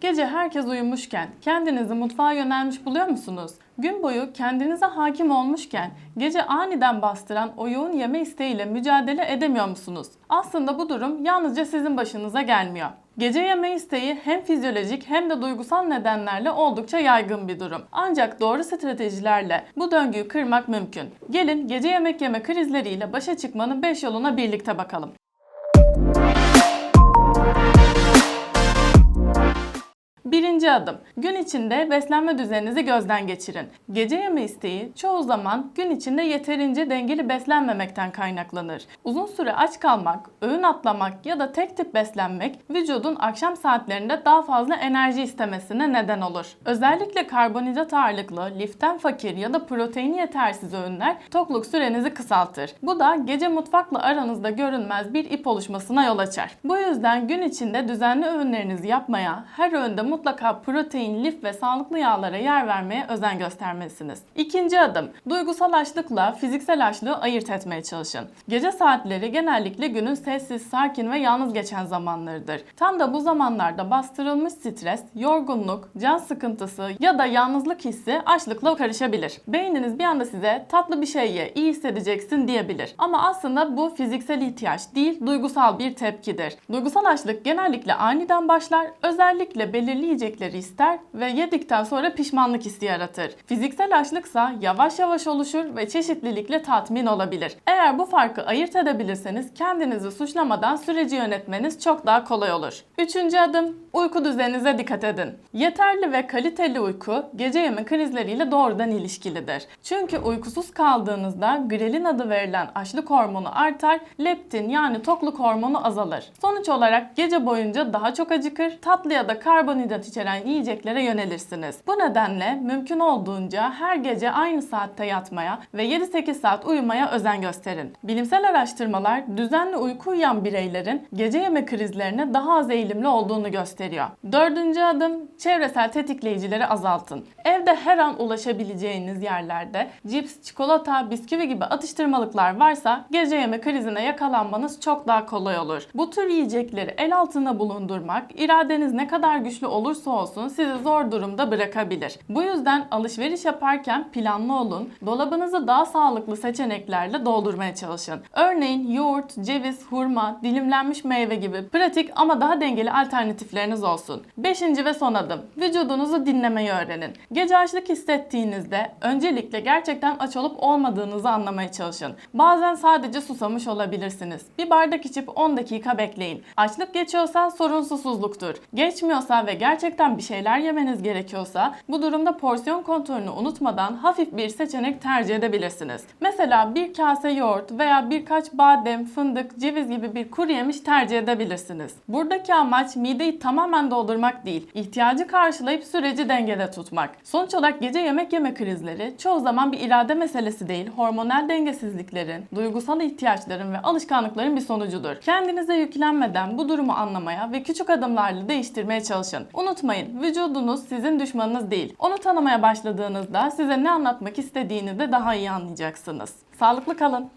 Gece herkes uyumuşken kendinizi mutfağa yönelmiş buluyor musunuz? Gün boyu kendinize hakim olmuşken gece aniden bastıran o yoğun yeme isteğiyle mücadele edemiyor musunuz? Aslında bu durum yalnızca sizin başınıza gelmiyor. Gece yeme isteği hem fizyolojik hem de duygusal nedenlerle oldukça yaygın bir durum. Ancak doğru stratejilerle bu döngüyü kırmak mümkün. Gelin gece yemek yeme krizleriyle başa çıkmanın 5 yoluna birlikte bakalım. Birinci adım. Gün içinde beslenme düzeninizi gözden geçirin. Gece yeme isteği çoğu zaman gün içinde yeterince dengeli beslenmemekten kaynaklanır. Uzun süre aç kalmak, öğün atlamak ya da tek tip beslenmek vücudun akşam saatlerinde daha fazla enerji istemesine neden olur. Özellikle karbonhidrat ağırlıklı, liften fakir ya da proteini yetersiz öğünler tokluk sürenizi kısaltır. Bu da gece mutfakla aranızda görünmez bir ip oluşmasına yol açar. Bu yüzden gün içinde düzenli öğünlerinizi yapmaya, her öğünde mutlaka protein, lif ve sağlıklı yağlara yer vermeye özen göstermelisiniz. İkinci adım, duygusal açlıkla fiziksel açlığı ayırt etmeye çalışın. Gece saatleri genellikle günün sessiz, sakin ve yalnız geçen zamanlarıdır. Tam da bu zamanlarda bastırılmış stres, yorgunluk, can sıkıntısı ya da yalnızlık hissi açlıkla karışabilir. Beyniniz bir anda size tatlı bir şey ye, iyi hissedeceksin diyebilir. Ama aslında bu fiziksel ihtiyaç değil, duygusal bir tepkidir. Duygusal açlık genellikle aniden başlar, özellikle belirli yiyecekleri ister ve yedikten sonra pişmanlık hissi yaratır. Fiziksel açlıksa yavaş yavaş oluşur ve çeşitlilikle tatmin olabilir. Eğer bu farkı ayırt edebilirseniz kendinizi suçlamadan süreci yönetmeniz çok daha kolay olur. Üçüncü adım uyku düzeninize dikkat edin. Yeterli ve kaliteli uyku gece yeme krizleriyle doğrudan ilişkilidir. Çünkü uykusuz kaldığınızda grelin adı verilen açlık hormonu artar, leptin yani tokluk hormonu azalır. Sonuç olarak gece boyunca daha çok acıkır, tatlı ya da karbonhidrat içeren yiyeceklere yönelirsiniz. Bu nedenle mümkün olduğunca her gece aynı saatte yatmaya ve 7-8 saat uyumaya özen gösterin. Bilimsel araştırmalar düzenli uyku uyuyan bireylerin gece yeme krizlerine daha az eğilimli olduğunu gösteriyor. Dördüncü adım çevresel tetikleyicileri azaltın. Evde her an ulaşabileceğiniz yerlerde cips, çikolata, bisküvi gibi atıştırmalıklar varsa gece yeme krizine yakalanmanız çok daha kolay olur. Bu tür yiyecekleri el altında bulundurmak iradeniz ne kadar güçlü olursa olsun sizi zor durumda bırakabilir. Bu yüzden alışveriş yaparken planlı olun. Dolabınızı daha sağlıklı seçeneklerle doldurmaya çalışın. Örneğin yoğurt, ceviz, hurma, dilimlenmiş meyve gibi pratik ama daha dengeli alternatifleriniz olsun. Beşinci ve son adım. Vücudunuzu dinlemeyi öğrenin. Gece açlık hissettiğinizde öncelikle gerçekten aç olup olmadığınızı anlamaya çalışın. Bazen sadece susamış olabilirsiniz. Bir bardak içip 10 dakika bekleyin. Açlık geçiyorsa sorun susuzluktur. Geçmiyorsa ve gerçekten bir şeyler yemeniz gerekiyorsa bu durumda porsiyon kontrolünü unutmadan hafif bir seçenek tercih edebilirsiniz. Mesela bir kase yoğurt veya birkaç badem, fındık, ceviz gibi bir kuru yemiş tercih edebilirsiniz. Buradaki amaç mideyi tamamen doldurmak değil, ihtiyacı karşılayıp süreci dengede tutmak. Sonuç olarak gece yemek yeme krizleri çoğu zaman bir irade meselesi değil, hormonal dengesizliklerin, duygusal ihtiyaçların ve alışkanlıkların bir sonucudur. Kendinize yüklenmeden bu durumu anlamaya ve küçük adımlarla değiştirmeye çalışın. Unutmayın, vücudunuz sizin düşmanınız değil. Onu tanımaya başladığınızda size ne anlatmak istediğini de daha iyi anlayacaksınız. Sağlıklı kalın.